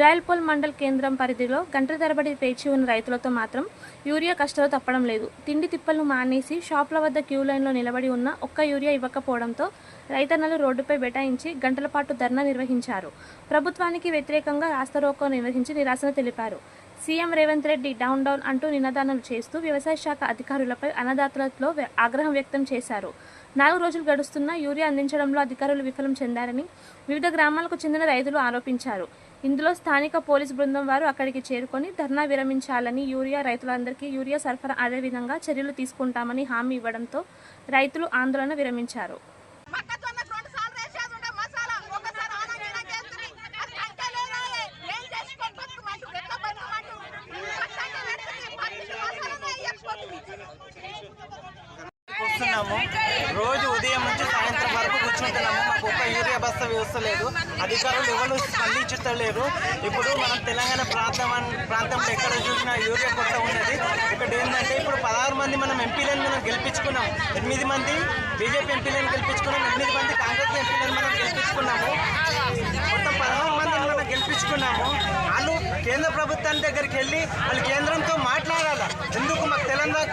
రాయల్పోల్ మండల్ కేంద్రం పరిధిలో గంటల తరబడి పేచి ఉన్న రైతులతో మాత్రం యూరియా కష్టాలు తప్పడం లేదు. తిండి తిప్పలను మానేసి షాపుల వద్ద క్యూ లైన్లో నిలబడి ఉన్న ఒక్క యూరియా ఇవ్వకపోవడంతో రైతన్నలు రోడ్డుపై బెటాయించి గంటల పాటు ధర్నా నిర్వహించారు. ప్రభుత్వానికి వ్యతిరేకంగా రాస్తారోకో నిర్వహించి నిరాశన తెలిపారు. CM Revanth Reddy down down అంటూ నినాదాలు చేస్తూ వ్యవసాయ శాఖ అధికారులపై అన్నదాతలతో వ్య- ఆగ్రహం వ్యక్తం చేశారు. నాలుగు రోజులు గడుస్తున్న యూరియా అందించడంలో అధికారులు విఫలం చెందారని వివిధ గ్రామాలకు చెందిన రైతులు ఆరోపించారు. ఇందులో స్థానిక పోలీస్ బృందం వారు అక్కడికి చేరుకొని ధర్నా విరమించాలని యూరియా రైతులందరికీ యూరియా సరఫరా అదేవిధంగా చర్యలు తీసుకుంటామని హామీ ఇవ్వడంతో రైతులు ఆందోళన విరమించారు. వస్తున్నాము. రోజు ఉదయం నుంచి సాయంత్రం వరకు కూర్చుంటున్నాము. మాకు ఒక్క యూరియా బస్తా వ్యవస్థ లేదు. అధికారులు ఎవరు స్పందించలేరు ఇప్పుడు మనం తెలంగాణ ప్రాంతం ప్రాంతంలో ఎక్కడ చూసినా యూరియా కొత్త ఉన్నది. ఇక్కడ ఏంటంటే ఇప్పుడు పదహారు మంది మనం ఎంపీలను మనం గెలిపించుకున్నాం. ఎనిమిది మంది బీజేపీ ఎంపీలను గెలిపించుకున్నాం. ఎనిమిది మంది కాంగ్రెస్ ఎంపీలను మనం గెలిపించుకున్నాము. మొత్తం పదహారు మందిని మనం గెలిపించుకున్నాము. వాళ్ళు కేంద్ర ప్రభుత్వం దగ్గరికి వెళ్ళి వాళ్ళు కేంద్రంతో మాట్లాడాలి? ఎందుకు మాకు తెలంగాణ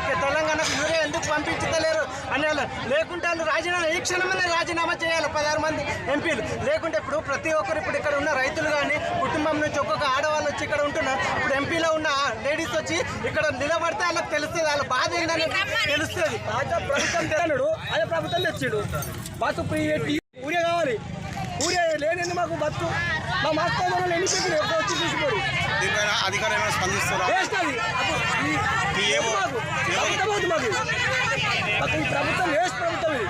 పంపించలేరు. అని వాళ్ళు లేకుంటే వాళ్ళు రాజీనామా ఈ క్షణమే రాజీనామా చేయాలి. పదహారు మంది ఎంపీలు. లేకుంటే ఇప్పుడు ప్రతి ఒక్కరు ఇప్పుడు ఇక్కడ ఉన్న రైతులు కానీ కుటుంబం నుంచి ఒక్కొక్క ఆడవాళ్ళు వచ్చి ఇక్కడ ఉంటున్నారు. ఇప్పుడు ఎంపీలో ఉన్న లేడీస్ వచ్చి ఇక్కడ నిలబడితే వాళ్ళకి తెలుస్తుంది. వాళ్ళ బాధ ఏంటని తెలుస్తుంది. అదే ప్రభుత్వం తెలడు అదే ప్రభుత్వం తెచ్చాడు. పెట్టి ఊరే కావాలి. ఊరే లేనింది మాకు బస్సు? మా మాస్టర్ ఎన్ని చెప్పి వచ్చి దీనిపైన అధికారులు స్పందిస్తారా? మాకు. ప్రభుత్వం వేస్ట్ ప్రభుత్వం ఇది.